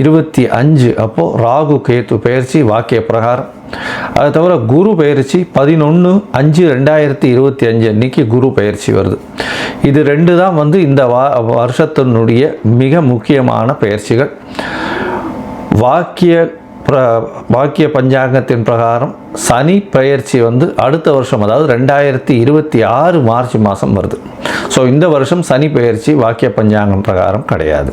இருபத்தி அஞ்சு. அப்போது ராகு கேத்து பயிற்சி வாக்கிய பிரகாரம். அதை தவிர குரு பயிற்சி பதினொன்று அஞ்சு ரெண்டாயிரத்தி இருபத்தி அஞ்சு. அன்னைக்கு குரு பயிற்சி வருது. இது ரெண்டு தான் வந்து இந்த வா வருஷத்தினுடைய மிக முக்கியமான பயிற்சிகள் வாக்கிய பிர வாக்கிய பஞ்சாங்கத்தின் பிரகாரம் சனி பயிற்சி வந்து அடுத்த வருஷம் அதாவது ரெண்டாயிரத்தி இருபத்தி ஆறு மார்ச் மாதம் வருது. ஸோ இந்த வருஷம் சனி பயிற்சி வாக்கிய பஞ்சாங்கம் பிரகாரம் கிடையாது.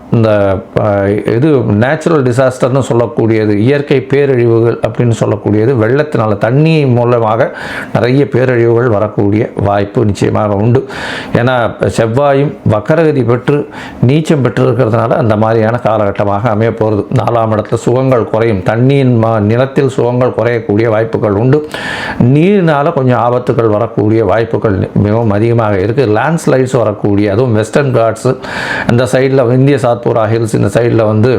இந்த இது நேச்சுரல் டிசாஸ்டர்னு சொல்லக்கூடியது இயற்கை பேரழிவுகள் அப்படின்னு சொல்லக்கூடியது வெள்ளத்தினால் தண்ணி மூலமாக நிறைய பேரழிவுகள் வரக்கூடிய வாய்ப்பு நிச்சயமாக உண்டு. ஏன்னா செவ்வாயும் வக்கரகதி பெற்று நீச்சம் பெற்று இருக்கிறதுனால அந்த மாதிரியான காலகட்டமாக அமைய போகிறது நாலாம் இடத்துல சுகங்கள் குறையும். தண்ணியின் மா நிலத்தில் சுகங்கள் குறையக்கூடிய வாய்ப்புகள் உண்டு. நீரினால் கொஞ்சம் ஆபத்துகள் வரக்கூடிய வாய்ப்புகள் மிகவும் அதிகமாக இருக்குது லேண்ட்ஸ்லைட்ஸ் வரக்கூடிய அதுவும் வெஸ்டர்ன் காட்ஸு அந்த சைடில் இந்திய சாத் சாத்பூரா ஹில்ஸ் இந்த சைடில் வந்து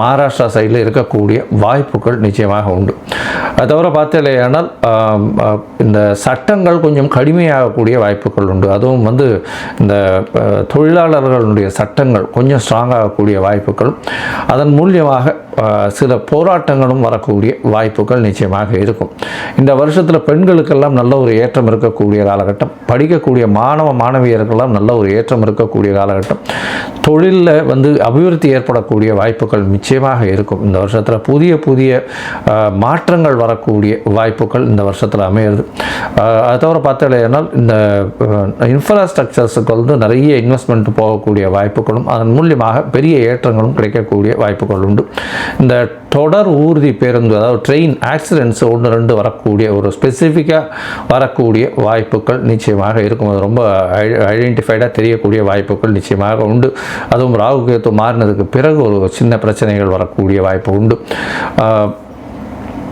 மகாராஷ்டிரா சைடில் இருக்கக்கூடிய வாய்ப்புகள் நிச்சயமாக உண்டு. அது தவிர பார்த்தீங்களேனால் இந்த சட்டங்கள் கொஞ்சம் கடுமையாகக்கூடிய வாய்ப்புகள் உண்டு. அதுவும் வந்து இந்த தொழிலாளர்களுடைய சட்டங்கள் கொஞ்சம் ஸ்ட்ராங்காகக்கூடிய வாய்ப்புகள். அதன் மூலியமாக சில போராட்டங்களும் வரக்கூடிய வாய்ப்புகள் நிச்சயமாக இருக்கும். இந்த வருஷத்தில் பெண்களுக்கெல்லாம் நல்ல ஒரு ஏற்றம் இருக்கக்கூடிய காலகட்டம். படிக்கக்கூடிய மாணவ மாணவியர்களெல்லாம் நல்ல ஒரு ஏற்றம் இருக்கக்கூடிய காலகட்டம். தொழிலில் வந்து வந்து அபிவிருத்தி ஏற்படக்கூடிய வாய்ப்புகள் நிச்சயமாக இருக்கும். இந்த வருஷத்தில் புதிய புதிய மாற்றங்கள் வரக்கூடிய வாய்ப்புகள் இந்த வருஷத்தில் அமையிறது. அதை அது தவிர பார்த்தீங்கன்னா இந்த இன்ஃப்ராஸ்ட்ரக்சர்ஸுக்கு வந்து நிறைய இன்வெஸ்ட்மெண்ட் போகக்கூடிய வாய்ப்புகளும் அதன் மூலியமாக பெரிய ஏற்றங்களும் கிடைக்கக்கூடிய வாய்ப்புகள் உண்டு. இந்த தொடர் ஊர்தி பேருந்து அதாவது ட்ரெயின் ஆக்சிடென்ட்ஸ் ஒன்று ரெண்டு வரக்கூடிய ஒரு ஸ்பெசிஃபிக்காக வரக்கூடிய வாய்ப்புகள் நிச்சயமாக இருக்கும். அது ரொம்ப ஐடென்டிஃபைடாக தெரியக்கூடிய வாய்ப்புகள் நிச்சயமாக உண்டு. அதுவும் ராகு கேத்து மாறினதுக்கு பிறகு ஒரு சின்ன பிரச்சனைகள் வரக்கூடிய வாய்ப்பு உண்டு.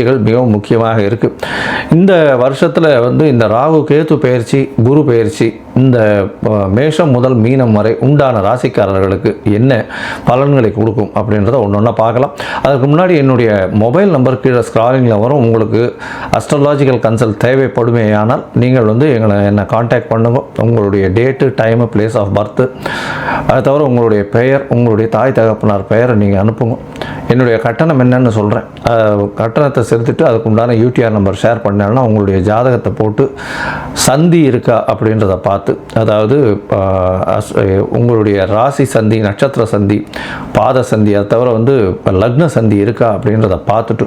பயிற்சிகள் மிகவும் முக்கியமாக இருக்குது இந்த வருஷத்தில் வந்து இந்த ராகு கேத்து பயிற்சி குரு பயிற்சி இந்த மேஷம் முதல் மீனம் வரை உண்டான ராசிக்காரர்களுக்கு என்ன பலன்களை கொடுக்கும் அப்படின்றத ஒன்று ஒன்றா பார்க்கலாம். அதுக்கு முன்னாடி என்னுடைய மொபைல் நம்பர் கீழே ஸ்க்ராலிங்கில் வரும். உங்களுக்கு அஸ்ட்ராலாஜிக்கல் கன்சல்ட் தேவைப்படுமேயானால் நீங்கள் வந்து எங்களை என்னை காண்டாக்ட் பண்ணுங்கள் உங்களுடைய date time place of birth அதை தவிர உங்களுடைய பெயர் உங்களுடைய தாய் தகப்பனார் பெயரை நீங்கள் அனுப்புங்க. என்னுடைய கட்டணம் என்னன்னு சொல்கிறேன் கட்டணத்தை செலுத்திட்டு அதுக்கு உண்டான யூடிஆர் நம்பர் ஷேர் பண்ணேன்னா உங்களுடைய ஜாதகத்தை போட்டு சந்தி இருக்கா அப்படின்றத பார்த்து அதாவது உங்களுடைய ராசி சந்தி நட்சத்திர சந்தி பாத சந்தி அதை தவிர வந்து லக்ன சந்தி இருக்கா அப்படின்றத பார்த்துட்டு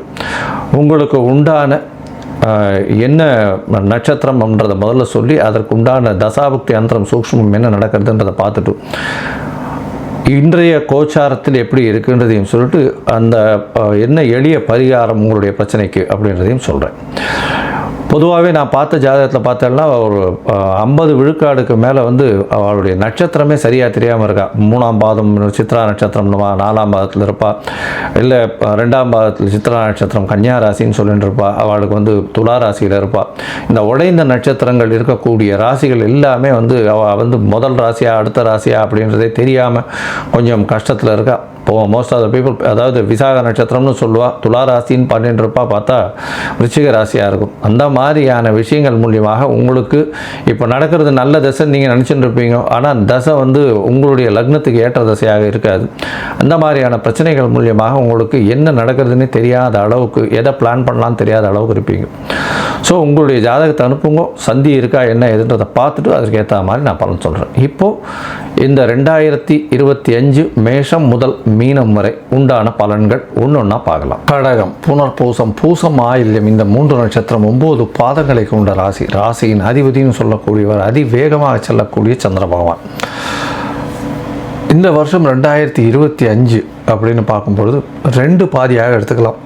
உங்களுக்கு உண்டான என்ன நட்சத்திரம்ன்றதை முதல்ல சொல்லி அதற்கு உண்டான தசாபுக்தி அந்தரம் சூக்ஷ்மம் என்ன நடக்கிறதுன்றதை பார்த்துட்டு இன்றைய கோச்சாரத்தில் எப்படி இருக்குன்றதையும் சொல்லிட்டு அந்த என்ன எளிய பரிகாரம் உங்களுடைய பிரச்சனைக்கு அப்படின்றதையும் சொல்கிறேன் பொதுவாகவே நான் பார்த்த ஜாதகத்தில் பார்த்தேன்னா ஒரு ஐம்பது விழுக்காடுக்கு மேலே வந்து அவளுடைய நட்சத்திரமே சரியாக தெரியாமல் இருக்கா. மூணாம் பாதம் சித்ரா நட்சத்திரம்னுவா நாலாம் பாதத்தில் இருப்பா. இல்லை ரெண்டாம் பாதத்தில் சித்ரா நட்சத்திரம் கன்னியா ராசின்னு சொல்லிட்டு இருப்பா. அவளுக்கு வந்து துலா ராசியில் இருப்பா. இந்த உடைந்த நட்சத்திரங்கள் இருக்கக்கூடிய ராசிகள் எல்லாமே வந்து அவள் வந்து முதல் ராசியா அடுத்த ராசியா அப்படின்றதே தெரியாமல் கொஞ்சம் கஷ்டத்தில் இருக்கா. இப்போ மோஸ்ட் ஆஃப் த பீப்புள் அதாவது விசாக நட்சத்திரம்னு சொல்லுவாள் துளா ராசின்னு பண்ணிட்டு இருப்பா பார்த்தா ரிச்சிக ராசியாக இருக்கும். அந்த மாதிரியான விஷயங்கள் மூலியமாக உங்களுக்கு இப்போ நடக்கிறது நல்ல தசை நீங்கள் நினச்சிட்டு இருப்பீங்க ஆனால் தசை வந்து உங்களுடைய லக்னத்துக்கு ஏற்ற தசையாக இருக்காது. அந்த மாதிரியான பிரச்சனைகள் மூலியமாக உங்களுக்கு என்ன நடக்கிறதுன்னு தெரியாத அளவுக்கு எதை பிளான் பண்ணலாம்னு தெரியாத அளவுக்கு இருப்பீங்க. ஸோ உங்களுடைய ஜாதகத்தை அனுப்புங்க. சந்தி இருக்கா என்ன எதுன்றதை பார்த்துட்டு அதற்கு ஏற்ற மாதிரி நான் பலன் சொல்கிறேன் இப்போது இந்த ரெண்டாயிரத்தி இருபத்தி அஞ்சு மேஷம் முதல் மீனம் வரை உண்டான பலன்கள் ஒன்று ஒன்றா பார்க்கலாம். கடகம் புனர்பூசம் பூசம் ஆயில்யம் இந்த மூன்று நட்சத்திரம் ஒம்பது பாதங்களை கொண்ட ராசி. ராசியின் அதிபதினு சொல்லக்கூடியவர் அதிவேகமாக செல்லக்கூடிய சந்திர பகவான். இந்த வருஷம் ரெண்டாயிரத்தி இருபத்தி அஞ்சு அப்படின்னு பார்க்கும்பொழுது ரெண்டு பாதியாக எடுத்துக்கலாம்.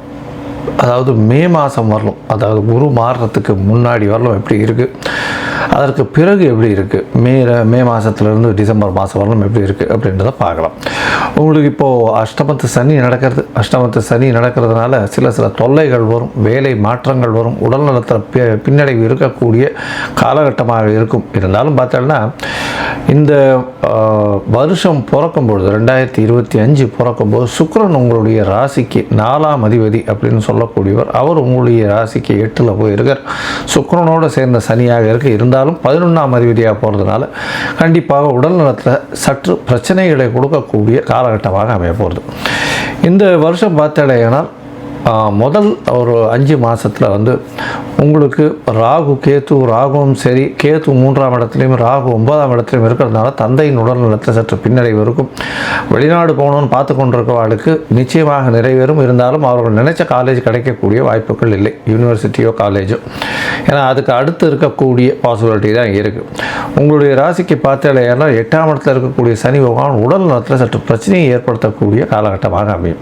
அதாவது மே மாதம் வரலும் அதாவது குரு மாறுறதுக்கு முன்னாடி வரலும் எப்படி இருக்குது அதற்கு பிறகு எப்படி இருக்குது மே மே மாதத்துலேருந்து டிசம்பர் மாதம் வரலும் எப்படி இருக்குது அப்படின்றத பார்க்கலாம். உங்களுக்கு இப்போது அஷ்டமத்து சனி நடக்கிறது அஷ்டமத்து சனி நடக்கிறதுனால சில சில தொல்லைகள் வரும் வேலை மாற்றங்கள் வரும் உடல் நலத்தில் பின்னடைவு இருக்கக்கூடிய காலகட்டமாக இருக்கும். இருந்தாலும் பார்த்தோம்னா இந்த வருஷம் பிறக்கும் பொழுது ரெண்டாயிரத்தி இருபத்தி அஞ்சு பிறக்கும்போது சுக்ரன் உங்களுடைய ராசிக்கு நாலாம் அதிபதி அப்படின்னு சொல்லக்கூடியவர். அவர் உங்களுடைய ராசிக்கு எட்டில் போயிருக்கார். இருக்கார் சேர்ந்த சனியாக இருக்க. இருந்தால் இருந்தாலும் பதினொன்றாம் அதிபதியாக போகிறதுனால கண்டிப்பாக உடல் நலத்தில் சற்று பிரச்சனைகளை கொடுக்கக்கூடிய காலகட்டமாக அமைய போகிறது இந்த வருஷம் பார்த்தாலேனால் முதல் ஒரு அஞ்சு மாதத்தில் வந்து உங்களுக்கு ராகு கேத்து ராகுவும் சரி கேத்து மூன்றாம் இடத்துலையும் ராகு ஒன்பதாம் இடத்துலையும் இருக்கிறதுனால தந்தையின் உடல் நலத்தில் சற்று பின்னடைவு இருக்கும். வெளிநாடு போகணும்னு பார்த்து கொண்டிருக்கவாளுக்கு நிச்சயமாக நிறைவேறும். இருந்தாலும் அவர்கள் நினைச்ச காலேஜ் கிடைக்கக்கூடிய வாய்ப்புகள் இல்லை. யூனிவர்சிட்டியோ காலேஜோ ஏன்னா அதுக்கு அடுத்து இருக்கக்கூடிய பாசிபிலிட்டி தான் இருக்குது உங்களுடைய ராசிக்கு பார்த்தாலேனா எட்டாம் இடத்துல இருக்கக்கூடிய சனி பகவான் உடல் நலத்தில் சற்று பிரச்சனையை ஏற்படுத்தக்கூடிய காலகட்டமாக அமையும்.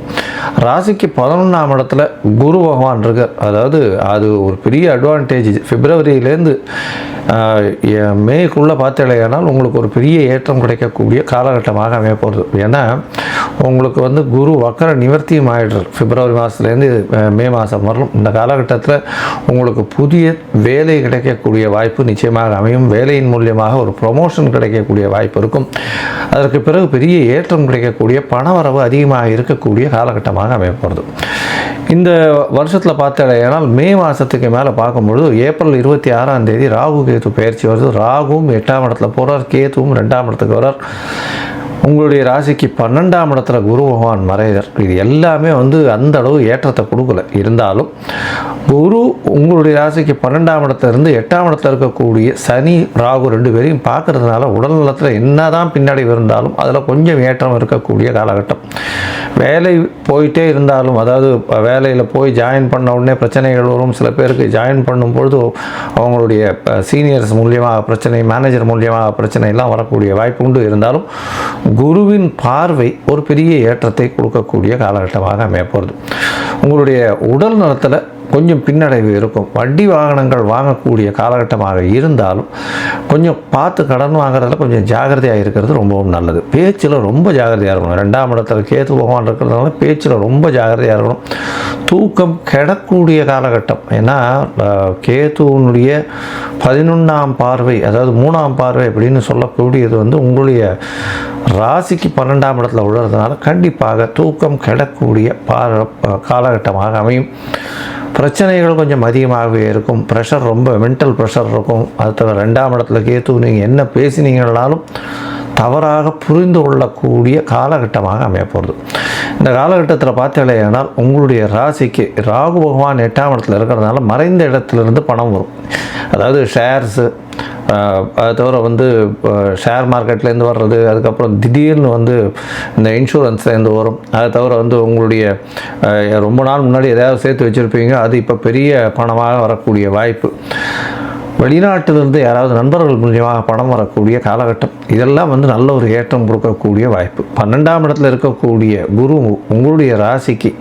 ராசிக்கு பதினொன்றாம் இடத்துல குரு பகவான் இருக்கார். அதாவது அது ஒரு பெரிய பெரிய அட்வான்டேஜ் பிப்ரவரியிலேருந்து மேக்குள்ளே பார்த்தலையானால் உங்களுக்கு ஒரு பெரிய ஏற்றம் கிடைக்கக்கூடிய காலகட்டமாக அமைய போகிறது ஏன்னா உங்களுக்கு வந்து குரு வக்கர நிவர்த்தியும் ஆகிடுறது பிப்ரவரி மாதத்துலேருந்து மே மாதம் வரலும். இந்த காலகட்டத்தில் உங்களுக்கு புதிய வேலை கிடைக்கக்கூடிய வாய்ப்பு நிச்சயமாக அமையும். வேலையின் மூலியமாக ஒரு ப்ரொமோஷன் கிடைக்கக்கூடிய வாய்ப்பு இருக்கும். அதற்கு பிறகு பெரிய ஏற்றம் கிடைக்கக்கூடிய பணவரவு அதிகமாக இருக்கக்கூடிய காலகட்டமாக அமைய போகிறது இந்த வருஷத்தில் பார்த்தாலேனால் மே மாதத்துக்கு மேலே பார்க்கும்பொழுது ஏப்ரல் இருபத்தி ஆறாம் தேதி ராகு கேது பயிற்சி வருது. ராகுவும் எட்டாம் இடத்துல போகிறார் கேதுவும் ரெண்டாம் இடத்துக்கு வர்றார். உங்களுடைய ராசிக்கு பன்னெண்டாம் இடத்துல குரு பகவான் மறைதர் இது எல்லாமே வந்து அந்த அளவு ஏற்றத்தை கொடுக்கல. இருந்தாலும் குரு உங்களுடைய ராசிக்கு பன்னெண்டாம் இடத்துலேருந்து எட்டாம் இடத்துல இருக்கக்கூடிய சனி ராகு ரெண்டு பேரையும் பார்க்கறதுனால உடல் நலத்தில் என்னதான் பின்னாடி இருந்தாலும் அதில் கொஞ்சம் ஏற்றம் இருக்கக்கூடிய காலகட்டம். வேலை போயிட்டே இருந்தாலும் அதாவது வேலையில் போய் ஜாயின் பண்ண உடனே பிரச்சனைகள் வரும். சில பேருக்கு ஜாயின் பண்ணும் பொழுது அவங்களுடைய சீனியர்ஸ் மூலியமாக பிரச்சனை மேனேஜர் மூலியமாக பிரச்சனை எல்லாம் வரக்கூடிய வாய்ப்பு உண்டு. இருந்தாலும் குருவின் பார்வை ஒரு பெரிய ஏற்றத்தை கொடுக்கக்கூடிய காலகட்டமாக அமைய போகிறது உங்களுடைய உடல் நலத்தில் கொஞ்சம் பின்னடைவு இருக்கும். வண்டி வாகனங்கள் வாங்கக்கூடிய காலகட்டமாக இருந்தாலும் கொஞ்சம் பார்த்து கடன் வாங்குறதுல கொஞ்சம் ஜாகிரதையாக இருக்கிறது ரொம்பவும் நல்லது. பேச்சில் ரொம்ப ஜாகிரதையாக இருக்கணும். ரெண்டாம் இடத்துல கேத்து பகவான் இருக்கிறதுனால பேச்சில் ரொம்ப ஜாகிரதையாக இருக்கணும். தூக்கம் கெடக்கூடிய காலகட்டம். ஏன்னா கேத்துவனுடைய பதினொன்றாம் பார்வை அதாவது மூணாம் பார்வை அப்படின்னு சொல்லக்கூடியது வந்து உங்களுடைய ராசிக்கு பன்னெண்டாம் இடத்துல உள்ளதுனால கண்டிப்பாக தூக்கம் கெடக்கூடிய பார காலகட்டமாக அமையும். பிரச்சனைகள் கொஞ்சம் அதிகமாகவே இருக்கும். ப்ரெஷர் ரொம்ப மென்டல் ப்ரெஷர் இருக்கும். அது தவிர ரெண்டாம் இடத்துல கேத்து நீங்கள் என்ன பேசினீங்கனாலும் தவறாக புரிந்து கொள்ளக்கூடிய காலகட்டமாக அமையப்போகிறது இந்த காலகட்டத்தில் பார்த்தீங்களேனால் உங்களுடைய ராசிக்கு ராகு பகவான் எட்டாம் இடத்துல இருக்கிறதுனால மறைந்த இடத்துலேருந்து பணம் வரும். அதாவது ஷேர்ஸு அது தவிர வந்து ஷேர் மார்க்கெட்லேருந்து வர்றது அதுக்கப்புறம் திடீர்னு வந்து இந்த இன்சூரன்ஸ்லேருந்து வரும். அதை தவிர வந்து உங்களுடைய ரொம்ப நாள் முன்னாடி எதாவது சேர்த்து வச்சுருப்பீங்க அது இப்போ பெரிய பணமாக வரக்கூடிய வாய்ப்பு. வெளிநாட்டிலிருந்து யாராவது நண்பர்கள் மூலியமாக பணம் வரக்கூடிய காலகட்டம். இதெல்லாம் வந்து நல்ல ஒரு ஏற்றம் கொடுக்கக்கூடிய வாய்ப்பு. பன்னெண்டாம் இடத்துல இருக்கக்கூடிய குரு உங்களுடைய ராசிக்கு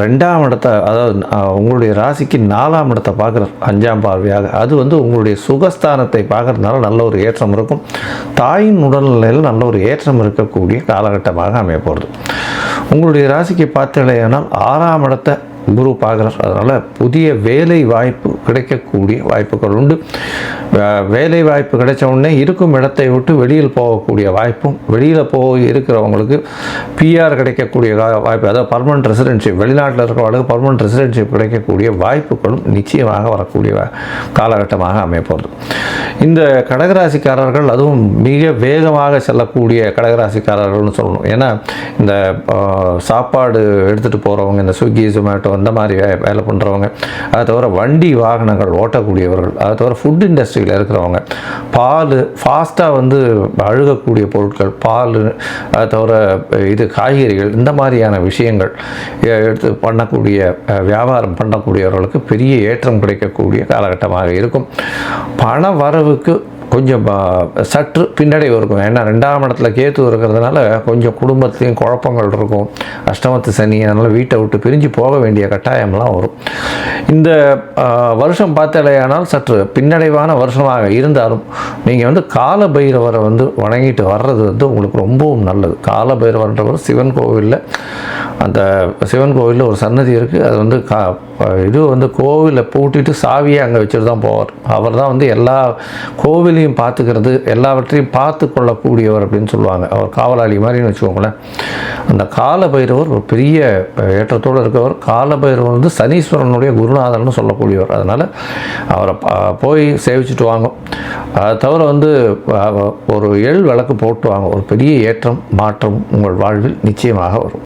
ரெண்டாம் இடத்த அதாவது உங்களுடைய ராசிக்கு நாலாம் இடத்தை பார்க்குற அஞ்சாம் பார்வையாக. அது வந்து உங்களுடைய சுகஸ்தானத்தை பார்க்குறதுனால நல்ல ஒரு ஏற்றம் இருக்கும். தாயின் உடல்நிலையில் நல்ல ஒரு ஏற்றம் இருக்கக்கூடிய காலகட்டமாக அமைய போகிறது உங்களுடைய ராசிக்கு பார்த்தீங்கன்னா ஆறாம் இடத்தை குரு பார்க்குறார் அதனால் புதிய வேலை வாய்ப்பு கிடைக்கக்கூடிய வாய்ப்புகள் உண்டு. வேலை வாய்ப்பு கிடைச்ச உடனே இருக்கும் இடத்தை விட்டு வெளியில் போகக்கூடிய வாய்ப்பும் வெளியில் போய் இருக்கிறவங்களுக்கு பிஆர் கிடைக்கக்கூடிய வாய்ப்பு அதாவது பர்மனன்ட் ரெசிடென்ஷிப் வெளிநாட்டில் இருக்கிறவங்களுக்கு பர்மனன்ட் ரெசிடென்ஷிப் கிடைக்கக்கூடிய வாய்ப்புகளும் நிச்சயமாக வரக்கூடிய காலகட்டமாக அமையப்போகிறது இந்த கடகராசிக்காரர்கள் அதுவும் மிக வேகமாக செல்லக்கூடிய கடகராசிக்காரர்கள்னு சொல்லணும். ஏன்னா இந்த சாப்பாடு எடுத்துகிட்டு போகிறவங்க இந்த ஸ்விக்கி ஜொமேட்டோ அந்த மாதிரி வே வேலை பண்ணுறவங்க அதை தவிர வண்டி வாகனங்கள் ஓட்டக்கூடியவர்கள் அதை தவிர ஃபுட் இண்டஸ்ட்ரியில் இருக்கிறவங்க பால் ஃபாஸ்ட்டாக வந்து அழுகக்கூடிய பொருட்கள் பால் அதை தவிர இது காய்கறிகள் இந்த மாதிரியான விஷயங்கள் எடுத்து பண்ணக்கூடிய வியாபாரம் பண்ணக்கூடியவர்களுக்கு பெரிய ஏற்றம் கிடைக்கக்கூடிய காலகட்டமாக இருக்கும். பண வரவுக்கு கொஞ்சம் சற்று பின்னடைவு இருக்கும் ஏன்னா ரெண்டாம் இடத்துல கேத்து இருக்கிறதுனால கொஞ்சம் குடும்பத்துலேயும் குழப்பங்கள் இருக்கும். அஷ்டமத்து சனி அதனால் வீட்டை விட்டு பிரிஞ்சு போக வேண்டிய கட்டாயம்லாம் வரும். இந்த வருஷம் பார்த்தாலேயானால் சற்று பின்னடைவான வருஷமாக இருந்தாலும் நீங்கள் வந்து கால பைரவரை வந்து வணங்கிட்டு வர்றது வந்து உங்களுக்கு ரொம்பவும் நல்லது. கால பைரவர்ன்றவர் சிவன் கோவிலில் அந்த சிவன் கோவிலில் ஒரு சன்னதி இருக்குது அது வந்து கா இது வந்து கோவிலை பூட்டிட்டு சாவியை அங்கே வச்சுட்டு தான் போவார். அவர் தான் வந்து எல்லா கோவிலையும் பார்த்துக்கிறது எல்லாவற்றையும் பார்த்து கொள்ளக்கூடியவர் அப்படின்னு சொல்லுவாங்க. அவர் காவலாளி மாதிரின்னு வச்சுக்கோங்களேன். அந்த கால பைரவர் ஒரு பெரிய ஏற்றத்தோடு இருக்கவர். கால பைரவர் வந்து சனீஸ்வரனுடைய குருநாதன் சொல்லக்கூடியவர். அதனால் அவரை போய் சேவிச்சுட்டு வாங்க அதை தவிர வந்து ஒரு எள் விளக்கு போட்டு வாங்க ஒரு பெரிய ஏற்றம் மாற்றம் உங்கள் வாழ்வில் நிச்சயமாக வரும்.